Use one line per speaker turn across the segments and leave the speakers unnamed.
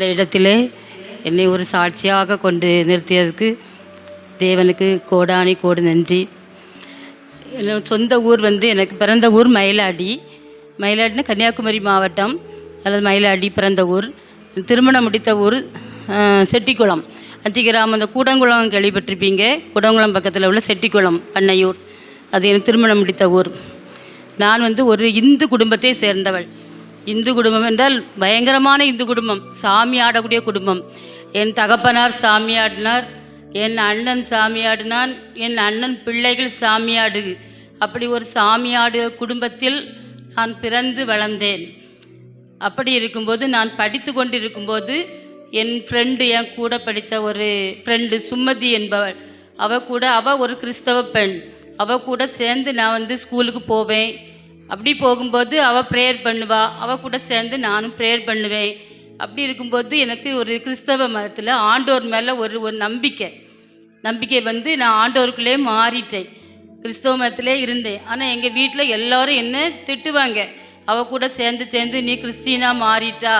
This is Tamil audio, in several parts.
இந்த இடத்திலே என்னை ஒரு சாட்சியாக கொண்டு நிறுத்தியதற்கு தேவனுக்கு கோடானி கோடு நன்றி. என்னோட சொந்த ஊர் வந்து எனக்கு பிறந்த ஊர் மயிலாடி. மயிலாடினா கன்னியாகுமரி மாவட்டம் அல்லது மயிலாடி பிறந்த ஊர். திருமணம் முடித்த ஊர் செட்டிக்குளம். அத்திகிராமம் அந்த கூடங்குளம் கேள்விப்பட்டிருப்பீங்க. கூடங்குளம் பக்கத்தில் உள்ள செட்டிக்குளம் பண்ணையூர். அது எனக்கு திருமணம் முடித்த ஊர். நான் வந்து ஒரு இந்து குடும்பத்தை சேர்ந்தவள். இந்து குடும்பம் என்றால் பயங்கரமான இந்து குடும்பம் சாமி ஆடக்கூடிய குடும்பம். என் தகப்பனார் சாமி ஆடினார் என் அண்ணன் சாமி ஆடினான் என் அண்ணன் பிள்ளைகள் சாமியாடு அப்படி ஒரு சாமியாடு குடும்பத்தில் நான் பிறந்து வளர்ந்தேன். அப்படி இருக்கும்போது நான் படித்து கொண்டு இருக்கும்போது என் ஃப்ரெண்டு என் கூட படித்த ஒரு ஃப்ரெண்டு சுமதி என்பவள். அவ கூட அவ ஒரு கிறிஸ்தவ பெண். அவ கூட சேர்ந்து நான் வந்து ஸ்கூலுக்கு போவேன். அப்படி போகும்போது அவள் ப்ரேயர் பண்ணுவா. அவ கூட சேர்ந்து நானும் ப்ரேயர் பண்ணுவேன். அப்படி இருக்கும்போது எனக்கு ஒரு கிறிஸ்தவ மதத்தில் ஆண்டோர் மேலே ஒரு ஒரு நம்பிக்கை. நம்பிக்கை வந்து நான் ஆண்டோருக்குள்ளே மாறிட்டேன். கிறிஸ்தவ மதத்திலே இருந்தேன். ஆனால் எங்கள் வீட்டில் எல்லாரும் என்ன திட்டுவாங்க. அவள் கூட சேர்ந்து சேர்ந்து நீ கிறிஸ்டீனாக மாறிட்டா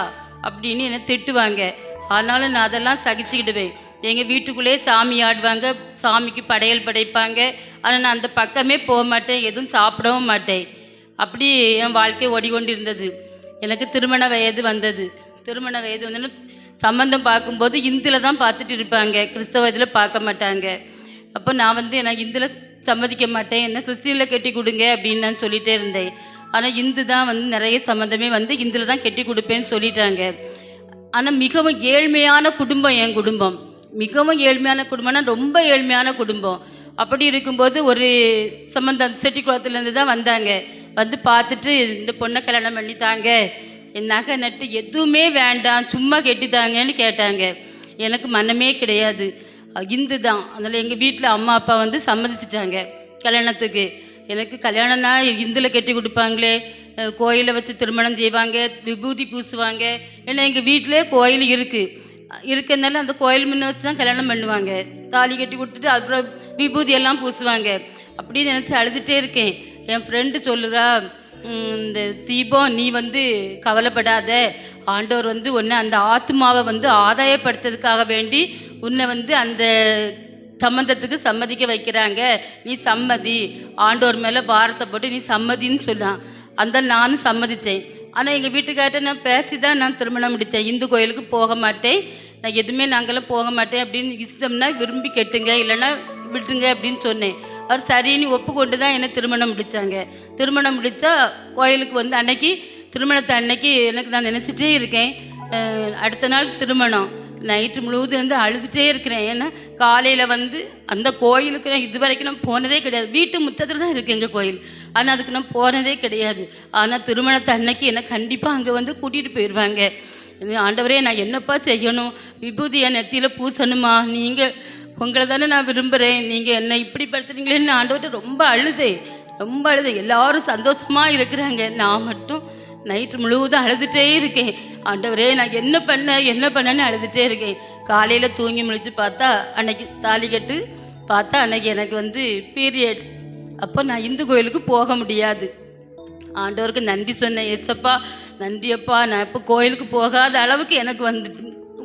அப்படின்னு என்ன திட்டுவாங்க. ஆனாலும் நான் அதெல்லாம் சகிச்சுக்கிடுவேன். எங்கள் வீட்டுக்குள்ளேயே சாமி ஆடுவாங்க சாமிக்கு படையல் படைப்பாங்க. ஆனால் நான் அந்த பக்கமே போக மாட்டேன் எதுவும் சாப்பிடவும் மாட்டேன். அப்படி என் வாழ்க்கை ஓடிக்கொண்டிருந்தது. எனக்கு திருமண வயது வந்தது. திருமண வயது வந்து சம்மந்தம் பார்க்கும்போது இந்துல தான் பார்த்துட்டு இருப்பாங்க. கிறிஸ்தவ இதில் பார்க்க மாட்டாங்க. அப்போ நான் வந்து எனக்கு இந்துல சம்மதிக்க மாட்டேன். என்ன கிறிஸ்டினில் கட்டி கொடுங்க அப்படின்னு நான் சொல்லிட்டே இருந்தேன். ஆனால் இந்து தான் வந்து நிறைய சம்மந்தமே வந்து இந்துல தான் கட்டி கொடுப்பேன்னு சொல்லிட்டாங்க. ஆனால் மிகவும் ஏழ்மையான குடும்பம் என் குடும்பம். மிகவும் ஏழ்மையான குடும்பம்னா ரொம்ப ஏழ்மையான குடும்பம். அப்படி இருக்கும்போது ஒரு சம்பந்தம் செட்டிக்குளத்துலேருந்து தான் வந்தாங்க. வந்து பார்த்துட்டு இந்த பொண்ணை கல்யாணம் பண்ணித்தாங்க. நகை நட்டு எதுவுமே வேண்டாம் சும்மா கெட்டித்தாங்கன்னு கேட்டாங்க. எனக்கு மனமே கிடையாது. இந்து தான் அதனால் எங்கள் வீட்டில் அம்மா அப்பா வந்து சம்மதிச்சிட்டாங்க கல்யாணத்துக்கு. எனக்கு கல்யாணம்னா இந்துல கட்டி கொடுப்பாங்களே. கோயிலை வச்சு திருமணம் செய்வாங்க விபூதி பூசுவாங்க. ஏன்னா எங்கள் வீட்டிலே கோயில் இருக்குது இருக்கிறதுனால அந்த கோயில் முன்ன வச்சு தான் கல்யாணம் பண்ணுவாங்க. தாலி கட்டி கொடுத்துட்டு அப்புறம் விபூதி எல்லாம் பூசுவாங்க. அப்படின்னு நினச்சி அழுதுகிட்டே இருக்கேன். என் ஃப்ரெண்டு சொல்லுறா இந்த தீபம் நீ வந்து கவலைப்படாத. ஆண்டவர் வந்து உன்னை அந்த ஆத்மாவை வந்து ஆதாயப்படுத்துறதுக்காக வேண்டி உன்னை வந்து அந்த சம்மந்தத்துக்கு சம்மதிக்க வைக்கிறாங்க. நீ சம்மதி. ஆண்டோர் மேலே பாரத்தை போட்டு நீ சம்மதின்னு சொன்னான். அந்த நானும் சம்மதித்தேன். ஆனால் எங்கள் வீட்டுக்கார்ட்ட நான் பேசி தான் நான் திருமணம் முடித்தேன். இந்து கோயிலுக்கு போக மாட்டேன். நான் எதுவுமே நாங்களும் போக மாட்டேன் அப்படின்னு இஷ்டம்னா விரும்பி கெட்டுங்க இல்லைன்னா விட்டுங்க அப்படின்னு சொன்னேன். அவர் சரின்னு ஒப்புக்கொண்டு தான் என்னை திருமணம் முடித்தாங்க திருமணம் முடித்தா கோயிலுக்கு வந்து அன்னைக்கு திருமணத்தை அன்னைக்கு எனக்கு நான் நினச்சிட்டே இருக்கேன். அடுத்த நாள் திருமணம். நைட்டு முழுவதும் வந்து அழுதுகிட்டே இருக்கிறேன். ஏன்னா காலையில் வந்து அந்த கோயிலுக்கு நான் இது வரைக்கும் நான் போனதே கிடையாது. வீட்டு முத்தத்தில் தான் இருக்குது எங்கள் கோயில். ஆனால் அதுக்கு நான் போனதே கிடையாது. ஆனால் திருமணத்தை அன்னைக்கு என்னை கண்டிப்பாக அங்கே வந்து கூட்டிகிட்டு போயிடுவாங்க ஆண்டவரே நான் என்னப்பா செய்யணும்? விபூதியை நெத்தியில் பூசணுமா? நீங்கள் உங்களை தானே நான் விரும்புகிறேன் நீங்கள் என்னை இப்படி படுத்துறீங்களேன்னு ஆண்டவர்கிட்ட ரொம்ப அழுதேன் ரொம்ப அழுது. எல்லாரும் சந்தோஷமாக இருக்கிறாங்க. நான் மட்டும் நைட்டு முழுவதும் அழுதுகிட்டே இருக்கேன். ஆண்டவரே நான் என்ன பண்ண என்ன பண்ணேன்னு அழுதுகிட்டே இருக்கேன். காலையில் தூங்கி முழிச்சு பார்த்தா அன்னைக்கு தாலி கட்டு. பார்த்தா அன்னைக்கு எனக்கு வந்து பீரியட் அப்போ நான் இந்து கோயிலுக்கு போக முடியாது. ஆண்டவருக்கு நன்றி சொன்னேன். ஏசப்பா நன்றி அப்பா நான் இப்போ கோயிலுக்கு போகாத அளவுக்கு எனக்கு வந்து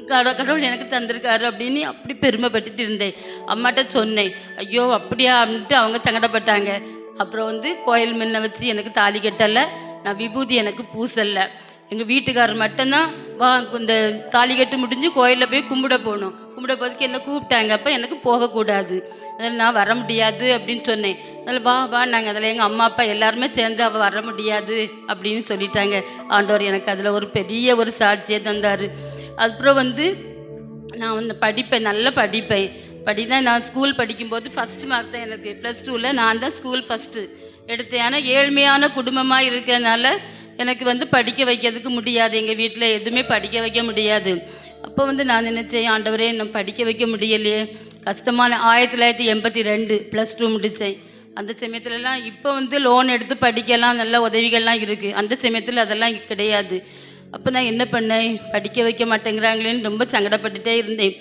கட- கடவுள் எனக்கு தந்திருக்காரு அப்படின்னு அப்படி பெருமைப்பட்டுட்டு இருந்தேன். அம்மாட்ட சொன்னேன் ஐயோ அப்படியா? அப்படின்ட்டு அவங்க சங்கடப்பட்டாங்க. அப்புறம் வந்து கோயில் மின்ன வச்சு எனக்கு தாலி கட்டலை நான் விபூதி எனக்கு பூசலை. எங்கள் வீட்டுக்காரர் மட்டும்தான் வா இந்த தாலி கட்டு முடிஞ்சு கோயிலில் போய் கும்பிட போகணும். கும்பிட போதுக்கு என்ன கூப்பிட்டாங்க அப்போ எனக்கு போகக்கூடாது. அதனால் நான் வர முடியாது அப்படின்னு சொன்னேன். அதில் வா வா நாங்கள் அதில் எங்கள் அம்மா அப்பா எல்லாருமே சேர்ந்து அவள் வர முடியாது அப்படின்னு சொல்லிட்டாங்க. ஆண்டவர் எனக்கு அதில் ஒரு பெரிய ஒரு சாட்சியை தந்தார். அப்புறம் வந்து நான் வந்து படிப்பேன் நல்லா படிப்பேன். படிதான் நான் ஸ்கூல் படிக்கும்போது ஃபஸ்ட்டு மார்க் தான் எனக்கு ப்ளஸ் டூவில் நான் தான் ஸ்கூல் ஃபஸ்ட்டு எடுத்தேன். ஆனால் ஏழ்மையான குடும்பமாக இருக்கிறதுனால எனக்கு வந்து படிக்க வைக்கிறதுக்கு முடியாது. எங்கள் வீட்டில் எதுவுமே படிக்க வைக்க முடியாது. அப்போ வந்து நான் நினச்சேன் ஆண்டவரே நான் படிக்க வைக்க முடியலையே. கஷ்டமான ஆயிரத்தி தொள்ளாயிரத்தி எண்பத்தி ரெண்டு ப்ளஸ் டூ முடித்தேன் அந்த சமயத்துலலாம் இப்போ வந்து லோன் எடுத்து படிக்கலாம் நல்ல உதவிகள்லாம் இருக்குது அந்த சமயத்தில் அதெல்லாம் கிடையாது. அப்போ நான் என்ன பண்ணேன்? படிக்க வைக்க மாட்டேங்கிறாங்களேன்னு ரொம்ப சங்கடப்பட்டுட்டே இருந்தேன்.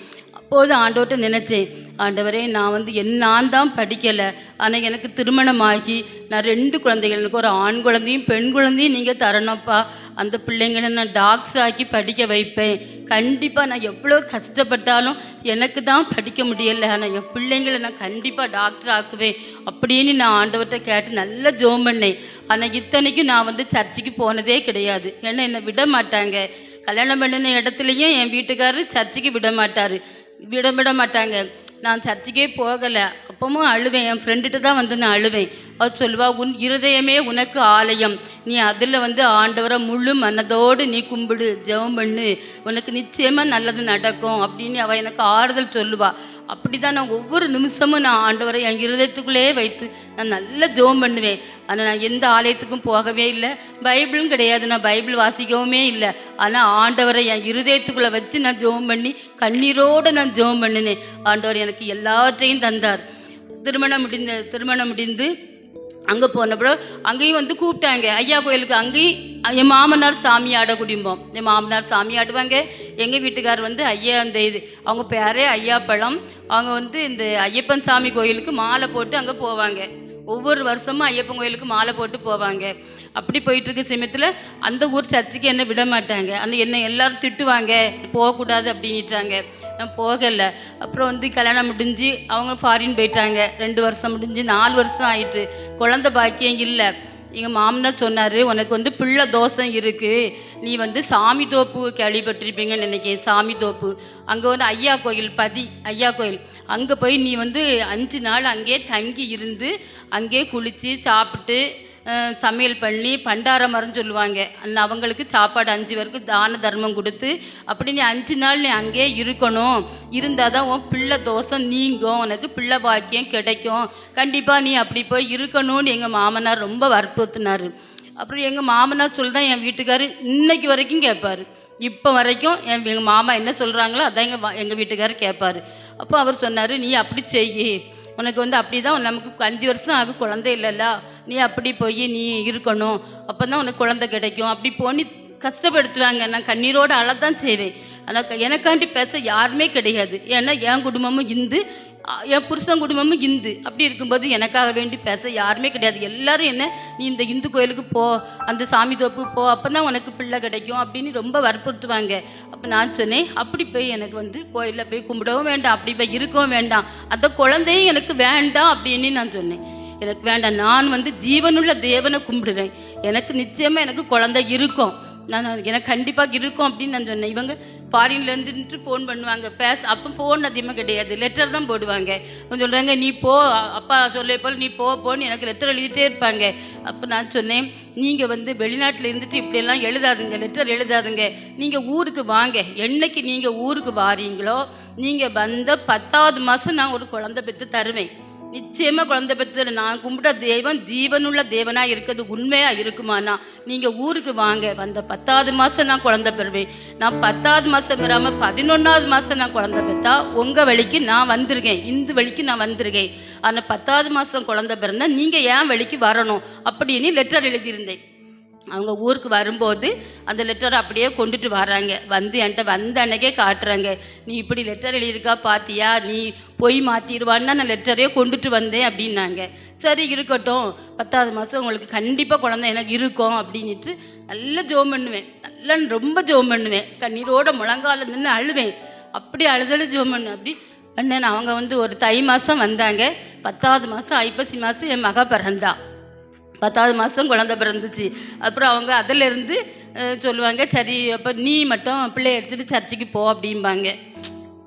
அப்போது ஆண்டவர்கிட்ட நினச்சேன் ஆண்டவரே நான் வந்து என் நான் தான் படிக்கலை. ஆனால் எனக்கு திருமணமாகி நான் ரெண்டு குழந்தைகள் எனக்கு ஒரு ஆண் குழந்தையும் பெண் குழந்தையும் நீங்கள் தரணும்ப்பா. அந்த பிள்ளைங்களை நான் டாக்டர் ஆக்கி படிக்க வைப்பேன். கண்டிப்பாக நான் எவ்வளோ கஷ்டப்பட்டாலும் எனக்கு தான் படிக்க முடியலை. ஆனால் என் பிள்ளைங்களை நான் கண்டிப்பாக டாக்டர் ஆக்குவேன். அப்படின்னு நான் ஆண்டவர்கிட்ட கேட்டு நல்லா ஜோம் பண்ணேன். ஆனால் இத்தனைக்கும் நான் வந்து சர்ச்சுக்கு போனதே கிடையாது. ஏன்னா என்னை விட மாட்டாங்க. கல்யாணம் பண்ணின இடத்துலையும் என் வீட்டுக்காரரு சர்ச்சுக்கு விட மாட்டார். விட விட மாட்டாங்க நான் சர்ச்சுக்கே போகலை. அப்பவும் அழுவேன். என் ஃப்ரெண்டுகிட்ட தான் வந்து நான் அழுவேன். அவர் சொல்லுவா உன் இருதயமே உனக்கு ஆலயம். நீ அதில் வந்து ஆண்டவரை முழு மனதோடு நீ கும்பிடு ஜெபம் பண்ணு. உனக்கு நிச்சயமாக நல்லது நடக்கும். அப்படின்னு அவள் எனக்கு ஆறுதல் சொல்லுவாள் அப்படி தான் நான் ஒவ்வொரு நிமிஷமும் நான் ஆண்டவரை என் இருதயத்துக்குள்ளேயே வைத்து நான் நல்லா ஜெபம் பண்ணுவேன். ஆனால் நான் எந்த ஆலயத்துக்கும் போகவே இல்லை. பைபிளும் கிடையாது. நான் பைபிள் வாசிக்கவுமே இல்லை. ஆனால் ஆண்டவரை என் இருதயத்துக்குள்ளே வச்சு நான் ஜோம் பண்ணி கண்ணீரோடு நான் ஜெபம் பண்ணினேன். ஆண்டவர் எனக்கு எல்லாவற்றையும் தந்தார். திருமணம் முடிந்த திருமணம் முடிந்து அங்கே போனப்பறம் அங்கேயும் வந்து கூப்பிட்டாங்க. ஐயா கோயிலுக்கு அங்கேயும் என் மாமனார் சாமியாட குடும்பம். என் மாமனார் சாமி ஆடுவாங்க. எங்கள் வீட்டுக்கார் வந்து ஐயா அந்த இது. அவங்க பேரே ஐயா பழம். அவங்க வந்து இந்த ஐயப்பன் சாமி கோயிலுக்கு மாலை போட்டு அங்கே போவாங்க. ஒவ்வொரு வருஷமும் ஐயப்பன் கோயிலுக்கு மாலை போட்டு போவாங்க. அப்படி போயிட்டு இருக்க சமயத்தில் அந்த ஊர் சர்ச்சுக்கு என்ன விட மாட்டாங்க. அந்த என்ன எல்லாரும் திட்டுவாங்க. போகக்கூடாது அப்படின்ட்டாங்க நான் போகலை. அப்புறம் வந்து கல்யாணம் முடிஞ்சு அவங்க ஃபாரின் போயிட்டாங்க. ரெண்டு வருஷம் முடிஞ்சு நாலு வருஷம் ஆயிட்டு. குழந்த பாக்கியம் இல்லை. எங்கள் மாமனார் சொன்னார் உனக்கு வந்து பிள்ளை தோஷம் இருக்குது நீ வந்து சாமி தோப்பு கேள்விப்பட்டிருப்பீங்கன்னு நினைக்கிறேன் சாமி தோப்பு. அங்கே வந்து ஐயா கோயில் பதி ஐயா கோயில். அங்கே போய் நீ வந்து அஞ்சு நாள் அங்கேயே தங்கி இருந்து அங்கேயே குளித்து சாப்பிட்டு சமையல் பண்ணி பண்டார மரம் சொல்லுவாங்க. அந்த அவங்களுக்கு சாப்பாடு அஞ்சு பேருக்கு தான தர்மம் கொடுத்து அப்படி நீ அஞ்சு நாள் நீ அங்கேயே இருக்கணும். இருந்தால் தான் உன் பிள்ளை தோஷம் நீங்கும் உனக்கு பிள்ளை பாக்கியம் கிடைக்கும். கண்டிப்பாக நீ அப்படி போய் இருக்கணும்னு எங்கள் மாமனார் ரொம்ப வற்புறுத்தினார். அப்புறம் எங்கள் மாமனார் சொல்லி தான் என் வீட்டுக்காரர் இன்னைக்கு வரைக்கும் கேட்பார். இப்போ வரைக்கும் என் எங்கள் மாமா என்ன சொல்கிறாங்களோ அதான் எங்கள் எங்கள் வீட்டுக்காரர் கேட்பார். அப்போ அவர் சொன்னார் நீ அப்படி செய் உனக்கு வந்து அப்படி தான் நமக்கு அஞ்சு வருஷம் ஆகும் குழந்தை இல்லைல்ல. நீ அப்படி போய் நீ இருக்கணும். அப்போ தான் உனக்கு குழந்தை கிடைக்கும். அப்படி போனி கஷ்டப்படுத்துவாங்க. நான் கண்ணீரோடு அழத்தான் செய்வேன். ஆனால் எனக்காண்டி பேச யாருமே கிடையாது. ஏன்னா என் குடும்பமும் இந்து என் புருஷன் குடும்பமும் இந்து. அப்படி இருக்கும்போது எனக்காக வேண்டி பேச யாருமே கிடையாது. எல்லாரும் என்ன நீ இந்த இந்து கோயிலுக்கு போ அந்த சாமி தோப்பு போ அப்போ தான் உனக்கு பிள்ளை கிடைக்கும். அப்படின்னு ரொம்ப வற்புறுத்துவாங்க. அப்போ நான் சொன்னேன் அப்படி போய் எனக்கு வந்து கோயிலில் போய் கும்பிடவும் வேண்டாம். அப்படி போய் இருக்கவும் வேண்டாம். அந்த குழந்தையும் எனக்கு வேண்டாம். அப்படின்னு நான் சொன்னேன். எனக்கு வேண்டாம் நான் வந்து ஜீவனுள்ள தேவனை கும்பிடுவேன். எனக்கு நிச்சயமாக எனக்கு குழந்தை இருக்கும். நான் எனக்கு கண்டிப்பாக இருக்கும் அப்படின்னு நான் சொன்னேன். இவங்க ஃபாரின்லேருந்துட்டு ஃபோன் பண்ணுவாங்க. பேச அப்போ ஃபோன் அதிகமாக கிடையாது. லெட்டர் தான் போடுவாங்க. சொல்கிறாங்க நீ போ அப்பா சொல்ல போல் நீ போ போன்னு எனக்கு லெட்டர் எழுதிட்டே இருப்பாங்க. அப்போ நான் சொன்னேன் நீங்கள் வந்து வெளிநாட்டில் இருந்துட்டு இப்படியெல்லாம் எழுதாதுங்க. லெட்டர் எழுதாதுங்க. நீங்கள் ஊருக்கு வாங்க. என்னைக்கு நீங்கள் ஊருக்கு வாரீங்களோ நீங்கள் வந்த பத்தாவது மாதம் நான் ஒரு குழந்தை பெற்று தருவேன். நிச்சயமாக குழந்தை பெற்று நான் கும்பிட்ட தெய்வம் ஜீவனுள்ள தேவனாக இருக்கிறது உண்மையாக இருக்குமானா நீங்கள் ஊருக்கு வாங்க. வந்த பத்தாவது மாதம் நான் குழந்தை பெறுவேன். நான் பத்தாவது மாதம் பெறாமல் பதினொன்றாவது மாதம் நான் குழந்தை பெற்றா உங்கள் வழிக்கு நான் வந்திருக்கேன். இந்து வழிக்கு நான் வந்திருக்கேன். ஆனால் பத்தாவது மாதம் குழந்தை பிறந்தா நீங்கள் ஏன் வழிக்கு வரணும்? அப்படின்னு லெட்டர் எழுதியிருந்தேன். அவங்க ஊருக்கு வரும்போது அந்த லெட்டரை அப்படியே கொண்டுட்டு வராங்க வந்து என்கிட்ட வந்த அன்னைக்கே காட்டுறாங்க. நீ இப்படி லெட்டர் எழுதியிருக்கா பாத்தியா? நீ போய் மாற்றிடுவான்னா நான் லெட்டரே கொண்டுட்டு வந்தேன் அப்படின்னாங்க. சரி இருக்கட்டும். பத்தாவது மாதம் உங்களுக்கு கண்டிப்பாக குழந்தை எனக்கு இருக்கும் அப்படின்ட்டு நல்லா ஜோம் பண்ணுவேன். நல்லா ரொம்ப ஜோம் பண்ணுவேன். கண்ணீரோட முழங்கால நின்று அழுவேன். அப்படி அழுதழு ஜோம் பண்ணு அப்படி அண்ணன் அவங்க வந்து ஒரு தை மாதம் வந்தாங்க. பத்தாவது மாதம் ஐப்பசி மாதம் என் மக பிறந்தா. பத்தாவது மாதம் குழந்தை பிறந்துச்சு. அப்புறம் அவங்க அதிலேருந்து சொல்லுவாங்க சரி அப்போ நீ மட்டும் பிள்ளைய எடுத்துகிட்டு சர்ச்சுக்கு போ அப்படிம்பாங்க.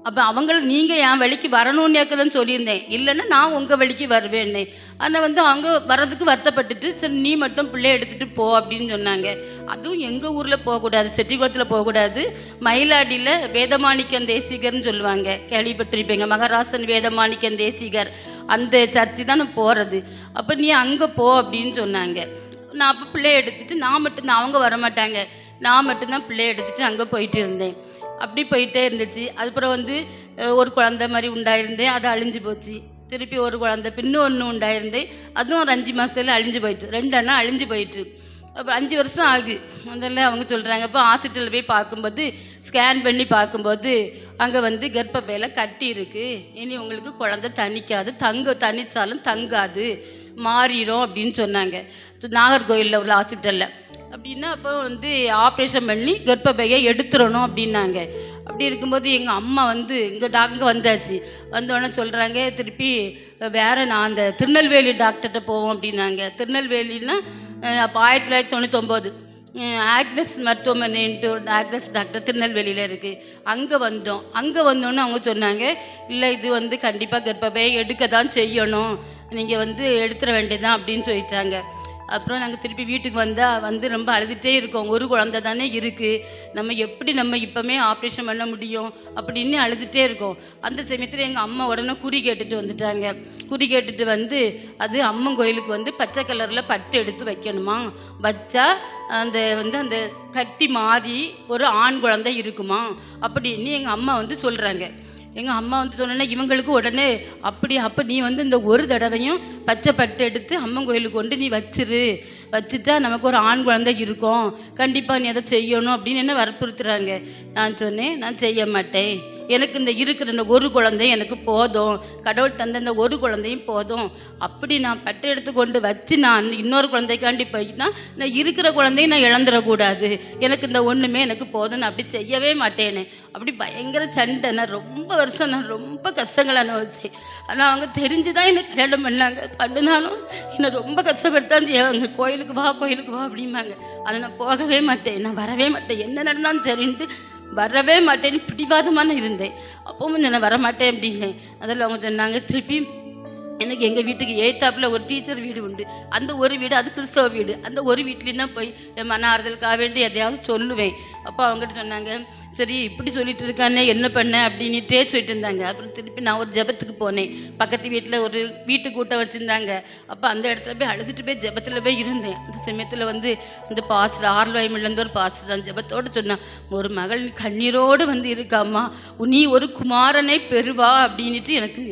அப்போ அவங்கள நீங்கள் என் வழிக்கு வரணும்னு ஏற்கதான் சொல்லியிருந்தேன். இல்லைன்னா நான் உங்கள் வழிக்கு வருவேன்னே. ஆனால் வந்து அவங்க வர்றதுக்கு வருத்தப்பட்டுட்டு சரி நீ மட்டும் பிள்ளைய எடுத்துகிட்டு போ அப்படின்னு சொன்னாங்க. அதுவும் எங்கள் ஊரில் போகக்கூடாது செட்டிக்குளத்தில் போகக்கூடாது. மயிலாடியில் வேதமாணிக்கம் தேசிகர்னு சொல்லுவாங்க. கேள்விப்பட்டிருப்பீங்க மகராசன் வேதமாணிக்கம் தேசிகர். அந்த சர்ச்சு தான் நான் போகிறது அப்போ நீ அங்கே போ அப்படின்னு சொன்னாங்க. நான் அப்போ பிள்ளைய எடுத்துகிட்டு நான் மட்டும்தான் அவங்க வர மாட்டாங்க நான் மட்டும்தான் பிள்ளைய எடுத்துகிட்டு அங்கே போயிட்டு இருந்தேன். அப்படி போயிட்டே இருந்துச்சு. அதுக்கப்புறம் வந்து ஒரு குழந்தை மாதிரி உண்டாயிருந்தேன். அது அழிஞ்சு போச்சு. திருப்பி ஒரு குழந்தை பின்னும் ஒன்று உண்டாயிருந்தேன் அதுவும் ஒரு அஞ்சு மாதத்துல அழிஞ்சு போயிட்டு ரெண்டு அண்ணா அழிஞ்சு போயிட்டு. அப்போ அஞ்சு வருஷம் ஆகு முதல்ல அவங்க சொல்கிறாங்க அப்போ ஹாஸ்பிட்டலில் போய் பார்க்கும்போது ஸ்கேன் பண்ணி பார்க்கும்போது அங்கே வந்து கர்ப்பப்பையில் கட்டி இருக்குது இனி உங்களுக்கு குழந்தை தணிக்காது. தங்க தனித்தாலும் தங்காது. மாறிடும் அப்படின்னு சொன்னாங்க. நாகர்கோயிலில் உள்ள ஹாஸ்பிட்டலில். அப்படின்னா அப்போ வந்து ஆப்ரேஷன் பண்ணி கர்ப்பப்பையை எடுத்துடணும் அப்படின்னாங்க. அப்படி இருக்கும்போது எங்கள் அம்மா வந்து இங்கே டாக்டர் வந்தாச்சு. வந்தோடனே சொல்கிறாங்க திருப்பி வேறு நான் அந்த திருநெல்வேலி டாக்டர்கிட்ட போவோம் அப்படின்னாங்க. திருநெல்வேலின்னா அப்போ ஆயிரத்தி தொள்ளாயிரத்தி தொண்ணூத்தொம்போது. ஆக்னஸ் மருத்துவமனைன்ட்டு ஒரு ஆக்னஸ் டாக்டர் திருநெல்வேலியில் இருக்குது அங்கே வந்தோம். அங்கே வந்தோன்னே அவங்க சொன்னாங்க இல்லை இது வந்து கண்டிப்பாக கர்ப்பப்பையை எடுக்க தான் செய்யணும். நீங்கள் வந்து எடுத்துட வேண்டியதான் அப்படின்னு சொல்லிட்டாங்க. அப்புறம் நாங்கள் திருப்பி வீட்டுக்கு வந்தால் வந்து ரொம்ப அழுதுகிட்டே இருக்கோம். ஒரு குழந்தை தானே இருக்குது நம்ம எப்படி நம்ம இப்போமே ஆப்ரேஷன் பண்ண முடியும்? அப்படின்னு அழுதுகிட்டே இருக்கோம். அந்த சமயத்தில் எங்கள் அம்மா உடனே குறி கேட்டுட்டு வந்துட்டாங்க. குறி கேட்டுட்டு வந்து அது அம்மன் கோயிலுக்கு வந்து பச்சை கலரில் பட்டு எடுத்து வைக்கணுமா? வச்சா அந்த வந்து அந்த கட்டி மாறி ஒரு ஆண் குழந்தை இருக்குமா? அப்படின்னு எங்கள் அம்மா வந்து சொல்கிறாங்க எங்கள் அம்மா வந்து சொன்னோன்னே இவங்களுக்கு உடனே அப்படி அப்போ நீ வந்து இந்த ஒரு தடவையும் பச்சை பட்டு எடுத்து அம்மன் கோயிலுக்கு கொண்டு நீ வச்சிரு. வச்சுட்டா நமக்கு ஒரு ஆண் குழந்தை இருக்கும். கண்டிப்பாக நீ அதை செய்யணும். அப்படின்னு என்ன வற்புறுத்துறாங்க? நான் சொன்னேன் நான் செய்ய மாட்டேன். எனக்கு இந்த இருக்கிற இந்த ஒரு குழந்தை எனக்கு போதும். கடவுள் தந்த இந்த ஒரு குழந்தையும் போதும். அப்படி நான் பட்டு எடுத்து கொண்டு வச்சு நான் இன்னொரு குழந்தைக்காண்டி போயிட்டா நான் இருக்கிற குழந்தையும் நான் இழந்துடக்கூடாது. எனக்கு இந்த ஒன்றுமே எனக்கு போதும். நான் அப்படி செய்யவே மாட்டேனே. அப்படி பயங்கர சண்டை. நான் ரொம்ப வருஷம் நான் ரொம்ப கஷ்டங்கள் அனுபவிச்சேன். ஆனால் அவங்க தெரிஞ்சு தான் என்னை கல்யாணம் பண்ணாங்க. பண்ணினாலும் என்னை ரொம்ப கஷ்டப்படுத்தான் அவங்க கோயிலுக்கு வா கோயிலுக்கு வா அப்படிம்பாங்க. ஆனால் நான் போகவே மாட்டேன். நான் வரவே மாட்டேன். என்ன நடந்தாலும் சரின்ட்டு வரவே மாட்டேன்னு பிடிவாதமான இருந்தேன். அப்பவும் நான் வரமாட்டேன் அப்படின்னேன். அதில் அவங்க சொன்னாங்க திருப்பி எனக்கு எங்கள் வீட்டுக்கு ஏத்தாப்புல ஒரு டீச்சர் வீடு உண்டு. அந்த ஒரு வீடு அது கிறிஸ்தவ வீடு. அந்த ஒரு வீட்லேயும் தான் போய் என் மன ஆறுதலுக்காக வேண்டி எதையாவது சொல்லுவேன். அப்போ அவங்ககிட்ட சொன்னாங்க சரி இப்படி சொல்லிட்டு இருக்கானே என்ன பண்ண அப்படின்னுட்டே சொல்லிட்டு இருந்தாங்க. அப்புறம் திருப்பி நான் ஒரு ஜெபத்துக்கு போனேன். பக்கத்து வீட்டில் ஒரு வீட்டு கூட்டம் வச்சுருந்தாங்க. அப்போ அந்த இடத்துல போய் அழுதுட்டு போய் ஜெபத்தில் போய் இருந்தேன். அந்த சமயத்தில் வந்து இந்த பாஸ்டர் ஆர்வாய்மிலேருந்து ஒரு பாஸ்டர் தான் ஜெபத்தோடு சொன்னான் ஒரு மகள் கண்ணீரோடு வந்து இருக்காம்மா. நீ ஒரு குமாரனை பெறுவா அப்படின்ட்டு எனக்கு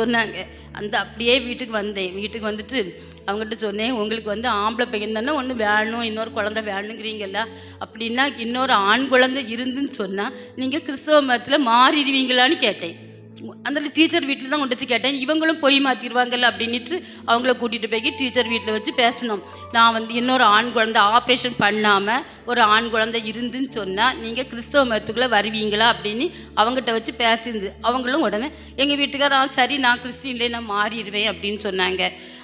சொன்னாங்க. அந்த அப்படியே வீட்டுக்கு வந்தேன். வீட்டுக்கு வந்துட்டு அவங்ககிட்ட சொன்னேன் உங்களுக்கு வந்து ஆம்பளை பையன் தானே ஒன்று வேணும் இன்னொரு குழந்தை வேணுங்கிறீங்களா அப்படின்னா இன்னொரு ஆண் குழந்தை இருந்துன்னு சொன்னால் நீங்கள் கிறிஸ்தவ மதத்தில் மாறிடுவீங்களான்னு கேட்டேன். அந்த டீச்சர் வீட்டில் தான் கொண்டு வச்சு கேட்டேன். இவங்களும் பொய் மாற்றிடுவாங்கல்ல அப்படின்ட்டு அவங்கள கூட்டிகிட்டு போய் டீச்சர் வீட்டில் வச்சு பேசணும் நான் வந்து இன்னொரு ஆண் குழந்தை ஆப்ரேஷன் பண்ணாமல் ஒரு ஆண் குழந்தை இருந்துன்னு சொன்னால் நீங்கள் கிறிஸ்தவ மதத்துக்குள்ளே வருவீங்களா? அப்படின்னு அவங்ககிட்ட வச்சு பேசியிருந்து அவங்களும் உடனே எங்கள் வீட்டுக்காரர் "ஆ, சரி நான் கிறிஸ்டின்லேயே நான் மாறிடுவேன் அப்படின்னு சொன்னாங்க.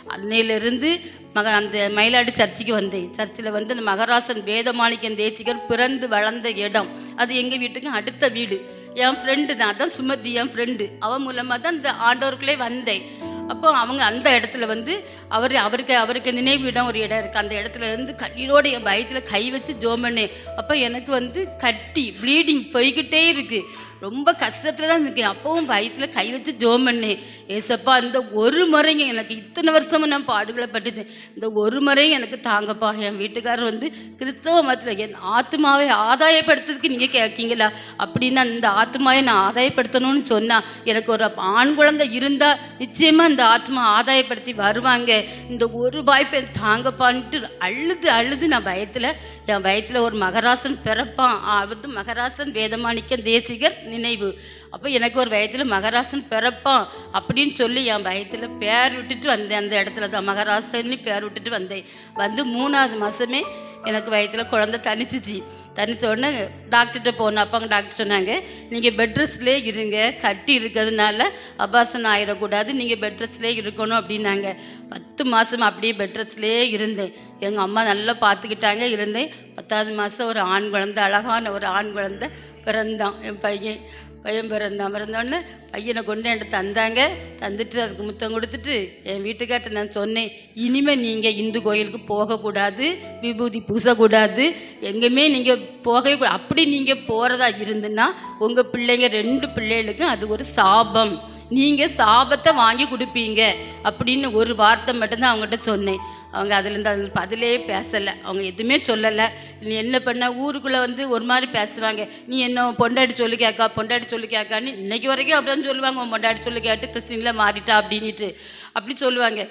அன்னையிலிருந்து மக அந்த மயிலாடு சர்ச்சுக்கு வந்தேன். சர்ச்சில் வந்து அந்த மகராசன் வேதமாணிக்கன் தேசிகர் பிறந்து வளர்ந்த இடம். அது எங்கள் வீட்டுக்கு அடுத்த வீடு. என் ஃப்ரெண்டு தான். அதான் சுமதி என் ஃப்ரெண்டு அவன் மூலமாக தான் இந்த ஆண்டோருக்குள்ளே வந்தேன். அப்போ அவங்க அந்த இடத்துல வந்து அவர் அவருக்கு அவருக்கு நினைவு இடம் ஒரு இடம் இருக்குது அந்த இடத்துல இருந்து கண்ணீரோட என் பயத்தில் கை வச்சு ஜோம் பண்ணேன் அப்போ எனக்கு வந்து கட்டி ப்ளீடிங் போய்கிட்டே இருக்குது ரொம்ப கஷ்டத்தில் தான் இருக்கேன். அப்பவும் பயத்தில் கை வச்சு ஜோம் பண்ணேன் ஏசப்பா இந்த ஒரு முறைங்க எனக்கு இத்தனை வருஷமும் நான் பாடுகளை பட்டுட்டேன் இந்த ஒரு முறையும் எனக்கு தாங்கப்பா. என் வீட்டுக்காரர் வந்து கிறிஸ்தவ மதத்தில் என் ஆத்மாவை ஆதாயப்படுத்துறதுக்கு நீங்கள் கேட்கீங்களா அப்படின்னா இந்த ஆத்மாவை நான் ஆதாயப்படுத்தணும்னு சொன்னால் எனக்கு ஒரு ஆண் குழந்தை இருந்தால் நிச்சயமாக இந்த ஆத்மா ஆதாயப்படுத்தி வருவாங்க. இந்த ஒரு வாய்ப்பை தாங்கப்பான்ட்டு அழுது அழுது நான் பயத்தில் என் பயத்தில் ஒரு மகராசன் பிறப்பான். அது மகராசன் வேதமாணிக்க தேசிகர் நினைவு. அப்போ எனக்கு ஒரு வயத்தில் மகராசன் பிறப்பான் அப்படின்னு சொல்லி என் வயத்தில் பேர் விட்டுட்டு வந்தேன். அந்த இடத்துல தான் மகராசன்னு பேர் விட்டுட்டு வந்தேன். வந்து மூணாவது மாதமே எனக்கு வயத்தில் குழந்தை தனிச்சிச்சு. தனித்த உடனே டாக்டர்கிட்ட போனோம் அப்பாங்க டாக்டர் சொன்னாங்க நீங்கள் பெட் ரெஸ்ட்லேயே இருங்க. கட்டி இருக்கிறதுனால அபாசனம் ஆயிடக்கூடாது. நீங்கள் பெட் ரெஸ்ட்லேயே இருக்கணும் அப்படின்னாங்க. பத்து மாதம் அப்படியே பெட் ரெஸ்ட்லேயே இருந்தேன். எங்கள் அம்மா நல்லா பார்த்துக்கிட்டாங்க இருந்தேன். பத்தாவது மாதம் ஒரு ஆண் குழந்தை அழகான ஒரு ஆண் குழந்தை. பிறந்தான். என் பையன் பையன் பிறந்தான். பிறந்தோடனே பையனை கொண்டு என்கிட்ட தந்தாங்க. தந்துட்டு அதுக்கு முத்தம் கொடுத்துட்டு என் வீட்டுக்கார்ட்ட நான் சொன்னேன் இனிமேல் நீங்கள் இந்து கோயிலுக்கு போகக்கூடாது விபூதி பூசக்கூடாது. எங்கேயுமே நீங்கள் போகவே கூடாது அப்படி நீங்கள் போகிறதா இருந்துன்னா உங்கள் பிள்ளைங்க ரெண்டு பிள்ளைகளுக்கும் அது ஒரு சாபம். நீங்கள் சாபத்தை வாங்கி கொடுப்பீங்க அப்படின்னு ஒரு வார்த்தை மட்டும்தான் அவங்ககிட்ட சொன்னேன். அவங்க அதுலேருந்து அதில் அதிலே பேசலை. அவங்க எதுவுமே சொல்லலை. நீ என்ன பண்ண ஊருக்குள்ளே வந்து ஒரு மாதிரி பேசுவாங்க. நீ என்ன பொண்டாடி சொல்லி கேட்கா பொண்டாட்டி சொல்லி கேட்கான்னு இன்னைக்கு வரைக்கும் அப்படின்னு சொல்லுவாங்க. உன் பொண்டாடி சொல்லி கேட்டு கிறிஸ்டினில் மாறிட்டா அப்படின்ட்டு அப்படி சொல்லுவாங்க.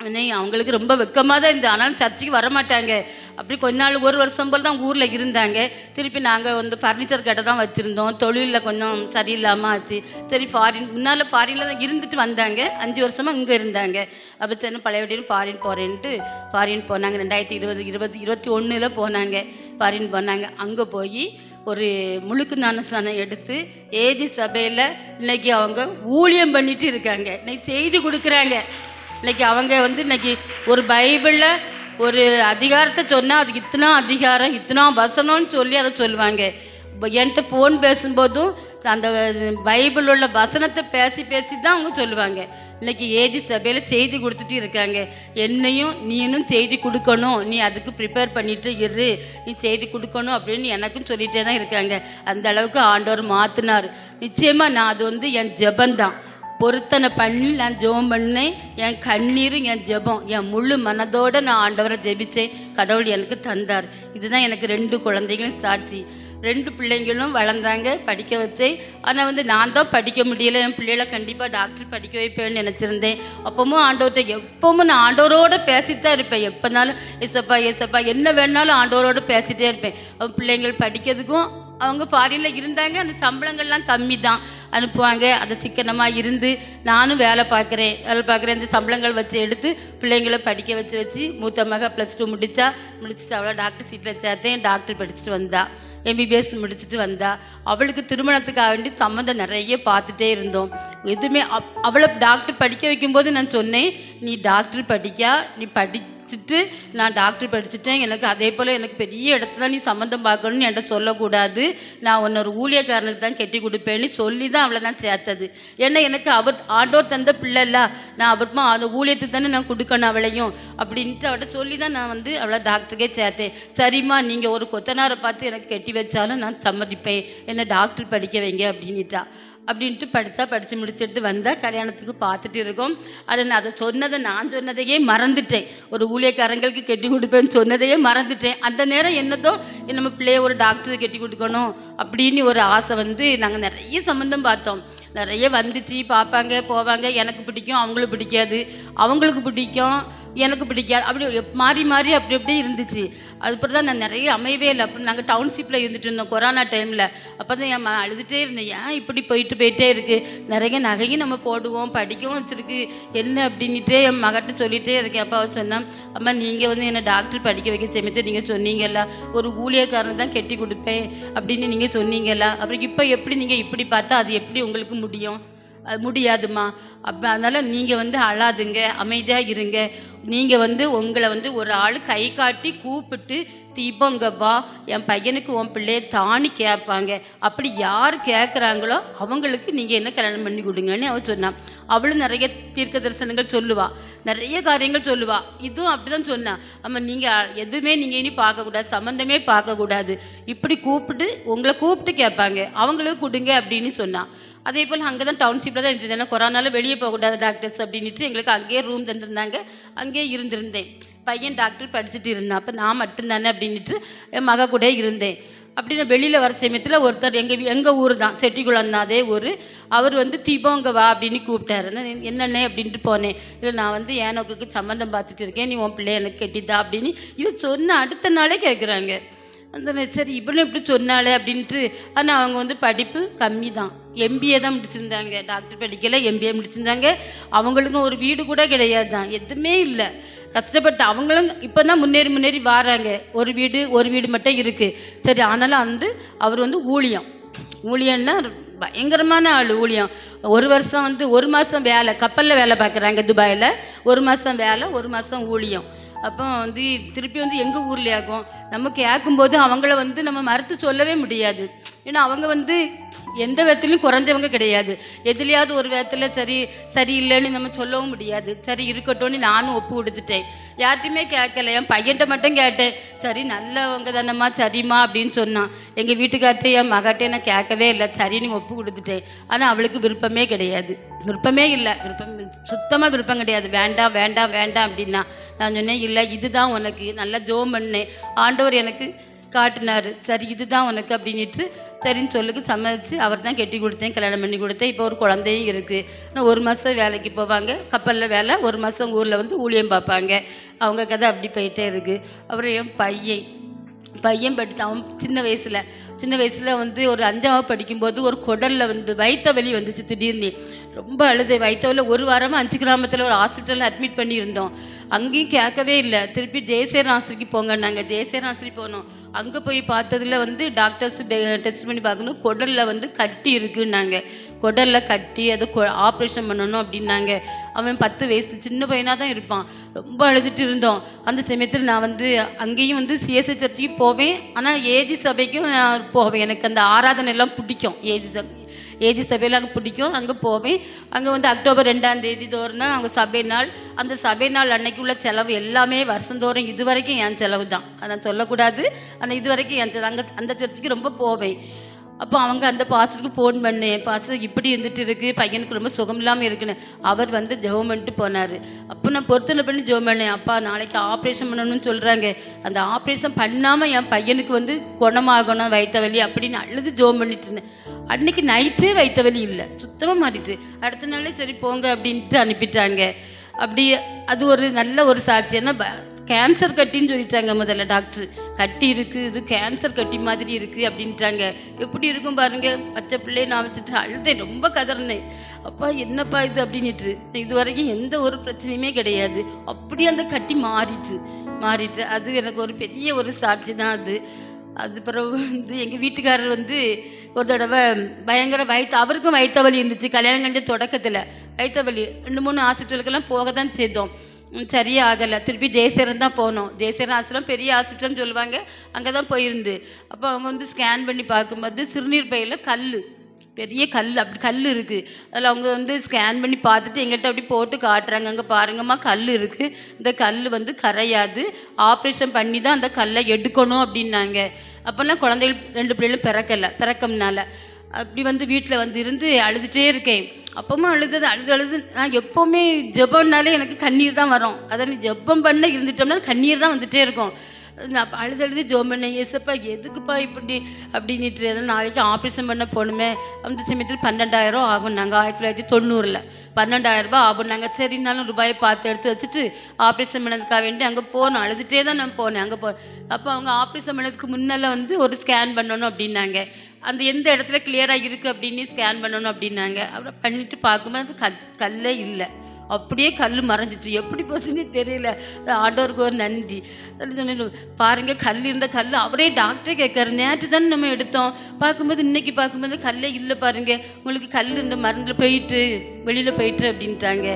உடனே அவங்களுக்கு ரொம்ப வெக்கமாக தான் இருந்தது. ஆனாலும் சர்ச்சுக்கு வர மாட்டாங்க அப்படி கொஞ்ச நாள் ஒரு வருஷம் போல் தான் ஊரில் இருந்தாங்க. திருப்பி நாங்கள் வந்து ஃபர்னிச்சர் கடை தான் வச்சுருந்தோம். தொழிலில் கொஞ்சம் சரியில்லாமல் ஆச்சு. சரி ஃபாரின் முன்னால் ஃபாரினில் தான் இருந்துட்டு வந்தாங்க. அஞ்சு வருஷமாக இங்கே இருந்தாங்க. அப்போ சரி பழையபடியும் ஃபாரின் போகிறேன்ட்டு ஃபாரின் போனாங்க. ரெண்டாயிரத்தி இருபது இருபது இருபத்தி ஒன்றில் போனாங்க. ஃபாரின் போனாங்க. அங்கே போய் ஒரு முழுக்கு ஞானஸ்தானம் எடுத்து ஏஜி சபையில் இன்னைக்கு அவங்க ஊழியம் பண்ணிட்டு இருக்காங்க. இன்னைக்கு செய்தி கொடுக்குறாங்க. இன்னைக்கு அவங்க வந்து இன்னைக்கு ஒரு பைபிளில் ஒரு அதிகாரத்தை சொன்னால் அதுக்கு இத்தனா அதிகாரம் இத்தனா வசனம்னு சொல்லி அதை சொல்லுவாங்க. என்கிட்ட ஃபோன் பேசும்போதும் அந்த பைபிள் உள்ள வசனத்தை பேசி பேசி தான் அவங்க சொல்லுவாங்க. இன்னைக்கு ஏஜி சபையில் செய்தி கொடுத்துட்டு இருக்காங்க. என்னையும் நீனும் செய்தி கொடுக்கணும். நீ அதுக்கு ப்ரிப்பேர் பண்ணிட்டு இரு. நீ செய்தி கொடுக்கணும் அப்படின்னு எனக்கும் சொல்லிகிட்டே தான் இருக்காங்க. அந்த அளவுக்கு ஆண்டவர் மாற்றினார் நிச்சயமாக நான் அது வந்து என் ஜபந்தான். பொருத்தனை பண்ணி நான் ஜெபம் பண்ணேன். என் கண்ணீர் என் ஜெபம் என் முழு மனதோடு நான் ஆண்டவரை ஜெபித்தேன் கடவுள் எனக்கு தந்தார். இதுதான் எனக்கு ரெண்டு குழந்தைகளும் சாட்சி. ரெண்டு பிள்ளைங்களும் வளர்ந்தாங்க படிக்க வச்சேன். ஆனால் வந்து நான் தான் படிக்க முடியல. என் பிள்ளைகளை கண்டிப்பாக டாக்டர் படிக்க வைப்பேன்னு நினச்சிருந்தேன். அப்பவும் ஆண்டவர்கிட்ட எப்பவும் நான் ஆண்டவரோட பேசிட்டு தான் இருப்பேன். எப்போனாலும் ஏசப்பா ஏசப்பா என்ன வேணாலும் ஆண்டவரோட பேசிகிட்டே இருப்பேன். பிள்ளைங்கள் படிக்கிறதுக்கும் அவங்க ஃபாரினில் இருந்தாங்க அந்த சம்பளங்கள்லாம் கம்மி தான் அனுப்புவாங்க அதை சிக்கனமாக இருந்து நானும் வேலை பார்க்குறேன். வேலை பார்க்குறேன் இந்த சம்பளங்கள் வச்சு எடுத்து பிள்ளைங்களை படிக்க வச்சு வச்சு மூத்த மக ப்ளஸ் டூ முடித்தா முடிச்சுட்டு அவ்வளோ டாக்டர் சீட்டில் சேர்த்தேன். டாக்டர் படிச்சுட்டு வந்தா எம்பிபிஎஸ் முடிச்சுட்டு வந்தா. அவளுக்கு திருமணத்துக்காக வேண்டி சம்மந்தம் நிறைய பார்த்துட்டே இருந்தோம். எதுவுமே அப் அவளை டாக்டர் படிக்க வைக்கும்போது நான் சொன்னேன் நீ டாக்டர் படிக்கா நீ படி படிச்சுட்டு நான் டாக்டர் படிச்சுட்டேன். எனக்கு அதே போல் எனக்கு பெரிய இடத்துல நீ சம்மந்தம் பார்க்கணும்னு என்கிட்ட சொல்லக்கூடாது. நான் உன்னை ஒரு ஊழியக்காரனுக்கு தான் கட்டி கொடுப்பேன்னு சொல்லி தான் அவளை தான் சேர்த்தது. ஏன்னா எனக்கு அவர் ஆண்டோர் தந்த பிள்ளை நான் அவருமா அந்த ஊழியத்துக்கு தானே நான் கொடுக்கணும் அவளையும் அப்படின்ட்டு அவட்ட சொல்லி தான் நான் வந்து அவளை டாக்டருக்கே சேர்த்தேன். சரிம்மா நீங்கள் ஒரு கொத்தனாரை பார்த்து எனக்கு கட்டி வச்சாலும் நான் சம்மதிப்பேன். என்னை டாக்டர் படிக்க வைங்க அப்படின்னுட்டா. அப்படின்ட்டு படித்தா படித்து முடிச்சுட்டு வந்தால் கல்யாணத்துக்கு பார்த்துட்டு இருக்கோம். அதை நான் அதை சொன்னதை நான் சொன்னதையே மறந்துட்டேன். ஒரு ஊழியக்காரங்களுக்கு கட்டி கொடுப்பேன்னு சொன்னதையே மறந்துட்டேன். அந்த நேரம் என்னதோ நம்ம பிள்ளைய ஒரு டாக்டரை கட்டி கொடுக்கணும் அப்படின்னு ஒரு ஆசை வந்து நாங்கள் நிறைய சம்மந்தம் பார்த்தோம். நிறைய வந்துச்சு பார்ப்பாங்க போவாங்க. எனக்கு பிடிக்கும் அவங்களுக்கு பிடிக்காது. அவங்களுக்கு பிடிக்கும். எனக்கு பிடிக்காது. அப்படி மாறி மாறி அப்படி அப்படியே இருந்துச்சு. அதுக்கப்புறம் தான் நான் நிறைய அமையவே இல்லை. அப்புறம் நாங்கள் டவுன்ஷிப்பில் இருந்துட்டு இருந்தோம் கொரோனா டைமில் அப்போ தான் என் ம- அழுதுகிட்டே இருந்தேன். ஏன் இப்படி போயிட்டு போயிட்டே இருக்குது நிறைய நகையும் நம்ம போடுவோம் படிக்கவும் வச்சுருக்கு. என்ன அப்படின்ட்டு என் மகட்ட சொல்லிகிட்டே இருக்கேன். அப்பா சொன்னேன் அம்மா நீங்கள் வந்து என்ன டாக்டர் படிக்க வைக்க சமயத்தை நீங்கள் சொன்னீங்கல்ல. ஒரு ஊழியக்காரன் தான் கட்டி கொடுப்பேன் அப்படின்னு நீங்கள் சொன்னீங்கல்ல. அப்புறம் இப்போ எப்படி நீங்கள் இப்படி பார்த்தா அது எப்படி உங்களுக்கு முடியும்? அது முடியாதும்மா. அப்போ அதனால் நீங்கள் வந்து அழாதுங்க அமைதியாக இருங்க. நீங்கள் வந்து உங்களை வந்து ஒரு ஆள் கை காட்டி கூப்பிட்டு தீபங்க என் பையனுக்கு உன் பிள்ளைய தானி கேட்பாங்க அப்படி யார் கேட்குறாங்களோ அவங்களுக்கு நீங்கள் என்ன கல்யாணம் பண்ணி கொடுங்கன்னு அவள் சொன்னான் அவளும் நிறைய தீர்க்க தரிசனங்கள் சொல்லுவா. நிறைய காரியங்கள் சொல்லுவா. இதுவும் அப்படி தான் சொன்னான் ஆமாம் நீங்கள் எதுவுமே நீங்கள் இனி பார்க்கக்கூடாது சம்மந்தமே பார்க்கக்கூடாது. இப்படி கூப்பிட்டு உங்களை கூப்பிட்டு கேட்பாங்க அவங்களுக்கு கொடுங்க அப்படின்னு சொன்னான் அதே போல் அங்கே தான் டவுன்ஷிப்பில் தான் இருந்தது. ஏன்னா கொரோனால வெளியே போகக்கூடாது டாக்டர்ஸ் அப்படின்ட்டு எங்களுக்கு அங்கேயே ரூம் தந்துருந்தாங்க. அங்கேயே இருந்திருந்தேன். பையன் டாக்டர் படிச்சுட்டு இருந்தான். அப்போ நான் மட்டும்தானே அப்படின்ட்டு என் மக கூட இருந்தேன். அப்படி நான் வெளியில் வர சமயத்தில் ஒருத்தர் எங்கள் எங்கள் ஊர் தான். செட்டிக்குளம் தான். அதே ஊர். அவர் வந்து தீபோங்க வா அப்படின்னு கூப்பிட்டாரு. என்னென்ன அப்படின்ட்டு போனேன். இல்லை நான் வந்து ஏனோக்கு சம்மந்தம் பார்த்துட்டு இருக்கேன். நீ உன் பிள்ளை எனக்கு கெட்டிதா அப்படின்னு இது சொன்ன அடுத்த நாளே கேட்குறாங்க அந்த சரி இவளும் இப்படி சொன்னாள் அப்படின்ட்டு ஆனால் அவங்க வந்து படிப்பு கம்மி தான் எம்பிஏ தான் முடிச்சிருந்தாங்க. டாக்டர் படிக்கலை எம்பிஏ முடிச்சிருந்தாங்க. அவங்களுக்கும் ஒரு வீடு கூட கிடையாது தான் எதுவுமே இல்லை. கஷ்டப்பட்டு அவங்களும் இப்போ தான் முன்னேறி முன்னேறி வராங்க. ஒரு வீடு ஒரு வீடு மட்டும் இருக்குது சரி ஆனாலும் வந்து அவர் வந்து ஊழியம். ஊழியம்னா பயங்கரமான ஆள் ஊழியம். ஒரு வருஷம் வந்து ஒரு மாதம் வேலை கப்பலில் வேலை பார்க்குறாங்க துபாயில். ஒரு மாதம் வேலை ஒரு மாதம் ஊழியம். அப்போ வந்து திருப்பி வந்து எங்கள் ஊர்லேயாகும்? நம்ம கேட்கும்போது அவங்கள வந்து நம்ம மறுத்து சொல்லவே முடியாது. ஏன்னா அவங்க வந்து எந்த விதத்துலையும் குறைஞ்சவங்க கிடையாது. எதுலையாவது ஒரு விதத்தில் சரி சரியில்லைன்னு நம்ம சொல்லவும் முடியாது. சரி இருக்கட்டும்னு நானும் ஒப்பு கொடுத்துட்டேன். யார்ட்டையுமே கேட்கல. என் பையன்கிட்ட மட்டும் கேட்டேன். சரி நல்லவங்க தானம்மா சரிம்மா அப்படின்னு சொன்னான். எங்கள் வீட்டுக்கார்ட்ட என் மகாட்டே நான் கேட்கவே இல்லை. சரின்னு ஒப்பு கொடுத்துட்டேன். ஆனால் அவளுக்கு விருப்பமே கிடையாது. விருப்பமே இல்லை. விருப்பம் சுத்தமாக விருப்பம் கிடையாது. வேண்டாம் வேண்டாம் வேண்டாம் அப்படின்னா நான் சொன்னேன் இல்லை இதுதான் உனக்கு. நல்லா ஜோம் பண்ணேன் ஆண்டவர் எனக்கு காட்டினார். சரி இதுதான் உனக்கு அப்படின்ட்டு சரின்னு சொல்லுக்கு சம்மதிச்சு அவர் தான் கட்டி கொடுத்தேன் கல்யாணம் பண்ணி கொடுத்தேன். இப்போ ஒரு குழந்தையும் இருக்குது நான் ஒரு மாதம் வேலைக்கு போவாங்க. கப்பலில் வேலை ஒரு மாதம் ஊரில் வந்து ஊழியம் பார்ப்பாங்க. அவங்க கதை அப்படி போயிட்டே இருக்குது அப்புறம் என் பையன் பையன் படித்த அவன் சின்ன வயசில் சின்ன வயசில் வந்து ஒரு அஞ்சாவது படிக்கும்போது ஒரு குடலில் வந்து வயிற்று வலி வந்துச்சு திடீர்னு. ரொம்ப அழுது. வயிற்று வலி ஒரு வாரமாக அஞ்சு கிராமத்தில் ஒரு ஹாஸ்பிட்டலில் அட்மிட் பண்ணியிருந்தோம். அங்கேயும் கேட்கவே இல்லை. திருப்பி ஜெயசேரன் போங்க போங்கன்னாங்க. ஜெயசேரன் ஆஸ்பத்திரி போனோம். அங்கே போய் பார்த்ததுல வந்து டாக்டர்ஸ் டெஸ்ட் பண்ணி பார்க்கணும். குடலில் வந்து கட்டி இருக்குன்னாங்க. குடலில் கட்டி அதை ஆப்ரேஷன் பண்ணணும் அப்படின்னாங்க. அவன் பத்து வயசு சின்ன பையனாக தான் இருப்பான். ரொம்ப அழுதுட்டு இருந்தோம். அந்த சமயத்தில் நான் வந்து அங்கேயும் வந்து சிஎஸ்ஐ சர்ச்சுக்கு போவேன். ஆனால் ஏஜி சபைக்கும் நான் போவேன். எனக்கு அந்த ஆராதனை எல்லாம் பிடிக்கும். ஏஜி சபை. ஏஜி சபையில் அங்கே பிடிக்கும். அங்கே போவேன். அங்கே வந்து அக்டோபர் ரெண்டாம் தேதி தோறும் தான் அவங்க சபை நாள். அந்த சபை நாள் அன்னைக்கு உள்ள செலவு எல்லாமே வருஷந்தோறும் இது வரைக்கும் என் செலவு தான் நான் சொல்லக்கூடாது. ஆனால் இது வரைக்கும் என் செலவு. அங்கே அந்த சர்ச்சுக்கு ரொம்ப போவேன். அப்போ அவங்க அந்த பாஸ்டருக்கு ஃபோன் பண்ணேன் பாஸ்டர் இப்படி இருந்துட்டு இருக்கு பையனுக்கு ரொம்ப சுகம் இல்லாமல் இருக்குன்னு. அவர் வந்து ஜெபம் பண்ணிட்டு போனார். அப்போ நான் பொருத்தனை பண்ணி ஜெபம் பண்ணேன். அப்பா நாளைக்கு ஆப்ரேஷன் பண்ணணும்னு சொல்கிறாங்க அந்த ஆப்ரேஷன் பண்ணாமல் என் பையனுக்கு வந்து குணமாகணும் வயிற்று வலி அப்படின்னு அழுது ஜெபம் பண்ணிட்டு இருந்தேன். அன்னைக்கு நைட்டே வயிற்று வலி இல்லை. சுத்தமாக மாறிட்டு. அடுத்த நாளே சரி போங்க அப்படின்ட்டு அனுப்பிட்டாங்க. அப்படி அது ஒரு நல்ல ஒரு சாட்சி. ஏன்னா கேன்சர் கட்டின்னு சொல்லிட்டாங்க முதல்ல டாக்டர் கட்டி இருக்குது இது கேன்சர் கட்டி மாதிரி இருக்குது அப்படின்ட்டாங்க எப்படி இருக்கும் பாருங்க. பச்சை பிள்ளையை நான் வச்சுட்டு அழுதேன் ரொம்ப கதறினேன். அப்பா என்னப்பா இது அப்படின்ட்டு இது வரைக்கும் எந்த ஒரு பிரச்சனையுமே கிடையாது. அப்படி அந்த கட்டி மாறிட்டு மாறிட்டு. அது எனக்கு ஒரு பெரிய ஒரு சாட்சி தான் அது. அது பிறகு வந்து எங்கள் வீட்டுக்காரர் வந்து ஒரு தடவை பயங்கர வயிற்று அவருக்கும் வயிற்று வலி இருந்துச்சு. கல்யாணம் கண்ட தொடக்கத்தில். வயிற்று வலி ரெண்டு மூணு ஹாஸ்பிட்டலுக்கெல்லாம் போக தான் செய்தோம். சரியாகலை. சரியே ஆகலை திருப்பி ஜெயசேரன் தான் போனோம் ஜெயசேரன் ஹாஸ்பிட்டல் பெரிய ஹாஸ்பிட்டல்னு சொல்லுவாங்க. அங்கே தான் போயிருந்து. அப்போ அவங்க வந்து ஸ்கேன் பண்ணி பார்க்கும்போது சிறுநீர் பையில் கல் பெரிய கல் அப்படி கல் இருக்குது அதில் அவங்க வந்து ஸ்கேன் பண்ணி பார்த்துட்டு எங்கிட்ட அப்படி போட்டு காட்டுறாங்க. அங்கே பாருங்கம்மா கல் இருக்குது இந்த கல் வந்து கரையாது. ஆப்ரேஷன் பண்ணி தான் அந்த கல்லை எடுக்கணும் அப்படின்னாங்க. அப்போல்லாம் குழந்தைகள் ரெண்டு பிள்ளைகளும் பிறக்கலை பிறக்கம்னால. அப்படி வந்து வீட்டில் வந்து இருந்து அழுதுகிட்டே இருக்கேன். அப்பவும் அழுதது அழுது அழுது. நான் எப்போவுமே ஜெபம்னாலே எனக்கு கண்ணீர் தான் வரும். அதாவது ஜெபம் பண்ண இருந்துட்டோம்னா கண்ணீர் தான் வந்துகிட்டே இருக்கும். நான் அழுது அழுது ஜோம் பண்ணேன். ஏசப்பா எதுக்குப்பா இப்படி அப்படின்ட்டு எதாவது நாளைக்கு ஆப்ரேஷன் பண்ண போகணுமே அந்த சமயத்தில் பன்னெண்டாயிரம் ஆகும் நாங்கள் ஆயிரத்தி தொள்ளாயிரத்தி தொண்ணூறில். பன்னெண்டாயிரம் ரூபாய் ஆகும் நாங்கள் சரினாலும் ரூபாயை பார்த்து எடுத்து வச்சுட்டு ஆப்ரேஷன் பண்ணதுக்காக வேண்டி அங்கே போனோம் அழுதுகிட்டே தான் நான் போனேன். அங்கே போ அப்போ அவங்க ஆப்ரேஷன் பண்ணதுக்கு முன்னால் வந்து ஒரு ஸ்கேன் பண்ணணும் அப்படின்னாங்க. அந்த எந்த இடத்துல கிளியராக இருக்குது அப்படின்னு ஸ்கேன் பண்ணணும் அப்படின்னாங்க. அப்புறம் பண்ணிவிட்டு பார்க்கும்போது கல் கல்லே இல்லை. அப்படியே கல் மறைஞ்சிட்டு எப்படி போச்சுன்னே தெரியல. ஆண்டவருக்கு ஒரு நன்றி. சொன்னேன், பாருங்க கல் இருந்த கல் அவரே டாக்டர் கேட்காரு நேற்று தானே நம்ம எடுத்தோம். பார்க்கும்போது இன்னைக்கு பார்க்கும்போது கல்லே இல்லை பாருங்க. உங்களுக்கு கல் இந்த மருந்தில் போயிட்டு வெளியில் போயிட்டு அப்படின்ட்டாங்க.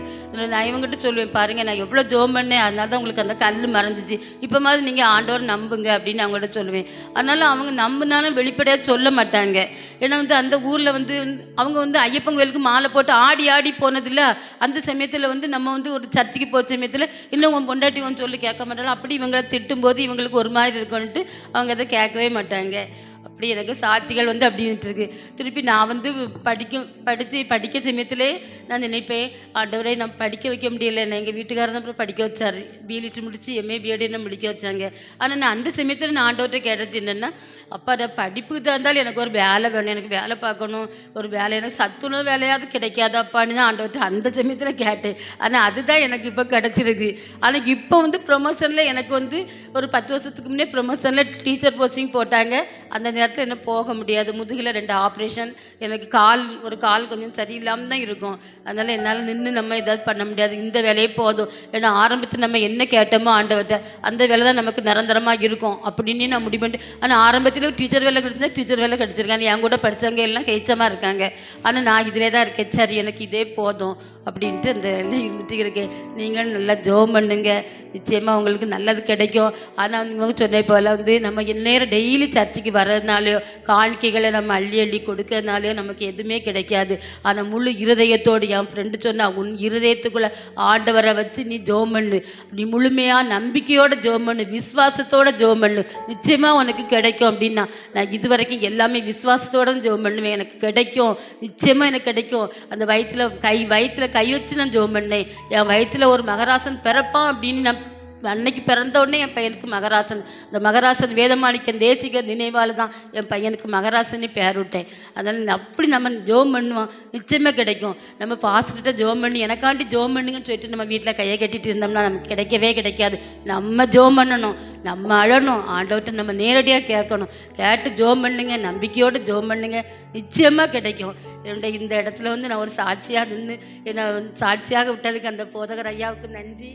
நான் இவங்ககிட்ட சொல்லுவேன் பாருங்க நான் எவ்வளோ ஜோம் பண்ணேன். அதனால தான் உங்களுக்கு அந்த கல் மறந்துச்சு இப்போ மாதிரி நீங்கள் ஆண்டவர் நம்புங்க அப்படின்னு அவங்கள்ட்ட சொல்லுவேன். அதனால அவங்க நம்பினாலும் வெளிப்படையாக சொல்ல மாட்டாங்க. ஏன்னா வந்து அந்த ஊரில் வந்து அவங்க வந்து ஐயப்பன் கோயிலுக்கு மாலை போட்டு ஆடி ஆடி போனதில்ல. அந்த சமயத்தில் வந்து நம்ம வந்து ஒரு சர்ச்சுக்கு போகிற சமயத்தில் இன்னும் உன் பொண்டாட்டி உன் சொல்லி கேட்க மாட்டாங்க அப்படி இவங்களை திட்டும்போது இவங்களுக்கு ஒரு மாதிரி இருக்கும்ன்ட்டு அவங்க அதை கேட்கவே மாட்டாங்க. அப்படி எனக்கு சாட்சிகள் வந்து அப்படின்ட்டு இருக்கு திருப்பி நான் வந்து படிக்க படித்து படிக்க சமயத்திலே நான் நினைப்பேன் ஆண்டவரே நான் படிக்க வைக்க முடியல. என்ன எங்கள் வீட்டுக்காரர் தான் அப்புறம் படிக்க வச்சார். பிலிட்டு முடித்து எம்ஏ பிஎட் என்ன முடிக்க வச்சாங்க? ஆனால் நான் அந்த சமயத்தில் நான் ஆண்டவர்கிட்ட கேட்டது என்னென்னா அப்பா நான் படிப்புக்கு தந்தாலும் எனக்கு ஒரு வேலை வேணும். எனக்கு வேலை பார்க்கணும். ஒரு வேலை எனக்கு சத்துணவு வேலையாவது கிடைக்காதாப்பான்னு தான் ஆண்டவர்கிட்ட அந்த சமயத்தில் கேட்டேன். ஆனால் அதுதான் எனக்கு இப்போ கிடச்சிருக்கு. ஆனால் இப்போ வந்து ப்ரொமோஷனில் எனக்கு வந்து ஒரு பத்து வருஷத்துக்கு முன்னே ப்ரொமோஷனில் டீச்சர் போஸ்டிங் போட்டாங்க. அந்த நேரத்தில் என்ன போக முடியாது. முதுகில் ரெண்டு ஆப்ரேஷன் எனக்கு கால் ஒரு கால் கொஞ்சம் சரியில்லாமல் தான் இருக்கும். அதனால் என்னால் நின்று நம்ம ஏதாவது பண்ண முடியாது. இந்த வேலையே போதும். ஏன்னா ஆரம்பத்தில் நம்ம என்ன கேட்டோமோ ஆண்டவர்கிட்ட அந்த வேலை தான் நமக்கு நிரந்தரமாக இருக்கும். அப்படின்னு நான் முடிவு பண்ணிட்டு ஆனால் ஆரம்பத்தில் டீச்சர் வேலை கிடச்சிருந்தா டீச்சர் வேலை கிடச்சிருக்காங்க என் கூட படித்தவங்க எல்லாம் கைச்சமாக இருக்காங்க. ஆனால் நான் இதிலே தான் இருக்கேன். சரி எனக்கு இதே போதும். அப்படின்ட்டு அந்த எல்லாம் இருந்துட்டு இருக்கேன் நீங்கள் நல்லா ஜோம் பண்ணுங்க. நிச்சயமாக உங்களுக்கு நல்லது கிடைக்கும். ஆனால் இவங்க சொன்ன போல் வந்து நம்ம நேரம் டெய்லி சர்ச்சுக்கு வர்றதுனாலையோ காணிக்கைகளை நம்ம அள்ளி அள்ளி கொடுக்கறதுனாலையோ நமக்கு எதுவுமே கிடைக்காது. ஆனால் முழு இருதயத்தோடு என் ஃப்ரெண்டு சொன்னால் உன் இருதயத்துக்குள்ளே ஆண்டவரை வச்சு நீ ஜோம் பண்ணு. நீ முழுமையாக நம்பிக்கையோட ஜோம் பண்ணு. விஸ்வாசத்தோட ஜோம் பண்ணு. நிச்சயமாக உனக்கு கிடைக்கும். அப்படின்னா நான் இது வரைக்கும் எல்லாமே விசுவாசத்தோட ஜோம் பண்ணுவேன். எனக்கு கிடைக்கும். நிச்சயமாக எனக்கு கிடைக்கும். அந்த வயிற்றில் கை வயிற்றில் கை வச்சு நான் ஜோம் பண்ணேன் என் வயிற்றில் ஒரு மகராசன் பிறப்பான் அப்படின்னு நான் அன்னைக்கு பிறந்தோடனே என் பையனுக்கு மகராசன். இந்த மகராசன் வேதமாணிக்கன் தேசிக நினைவால் தான். என் பையனுக்கு மகராசனே பேர் விட்டேன். அதனால் அப்படி நம்ம ஜோம் பண்ணுவோம். நிச்சயமாக கிடைக்கும். நம்ம பாஸ்கிட்ட ஜோம் பண்ணி எனக்காண்டி ஜோம் பண்ணுங்கன்னு சொல்லிட்டு நம்ம வீட்டில் கையை கட்டிட்டு இருந்தோம்னா நமக்கு கிடைக்கவே கிடைக்காது. நம்ம ஜோம் பண்ணணும். நம்ம அழணும். ஆண்டவர்கிட்ட நம்ம நேரடியாக கேட்கணும். கேட்டு ஜோம் பண்ணுங்க. நம்பிக்கையோடு ஜோம் பண்ணுங்க. நிச்சயமாக கிடைக்கும். என்னுடைய இந்த இடத்துல வந்து நான் ஒரு சாட்சியாக நின்று என்னை சாட்சியாக விட்டதுக்கு அந்த போதகர் ஐயாவுக்கு நன்றி.